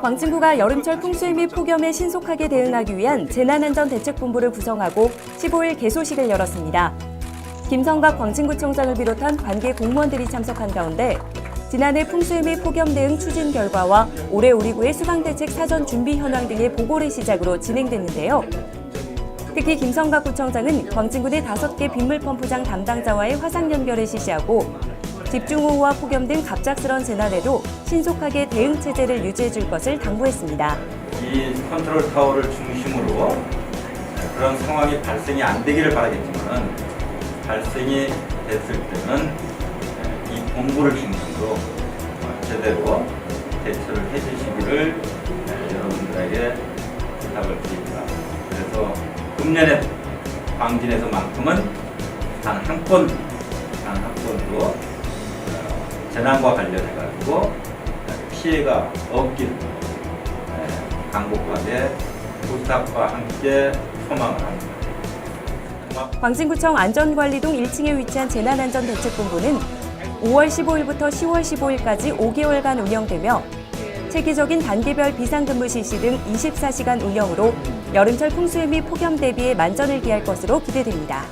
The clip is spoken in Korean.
광진구가 여름철 풍수해 및 폭염에 신속하게 대응하기 위한 재난안전대책본부를 구성하고 15일 개소식을 열었습니다. 김성각 광진구청장을 비롯한 관계 공무원들이 참석한 가운데 지난해 풍수해 및 폭염 대응 추진 결과와 올해 우리 구의 수방대책 사전 준비 현황 등의 보고를 시작으로 진행됐는데요. 특히 김성각 구청장은 광진구 내 다섯 개 빗물 펌프장 담당자와의 화상 연결을 실시하고 집중호우와 폭염 등 갑작스런 재난에도 신속하게 대응 체제를 유지해 줄 것을 당부했습니다. 이 컨트롤 타워를 중심으로 그런 상황이 발생이 안 되기를 바라겠지만 발생이 됐을 때는 이 본부를 중심으로 제대로 대처를 해주시기를 여러분들에게 부탁을 드립니다. 그래서 금년에 광진에서만큼은 단 한 건, 단 한 건도 어, 재난과 관련해 가지고 피해가 없기를 네, 강곡하게 부탁과 함께 소망을 합니다. 광진구청 안전관리동 1층에 위치한 재난안전대책본부는 5월 15일부터 10월 15일까지 5개월간 운영되며 체계적인 단계별 비상근무 실시 등 24시간 운영으로 여름철 풍수해 및 폭염 대비에 만전을 기할 것으로 기대됩니다.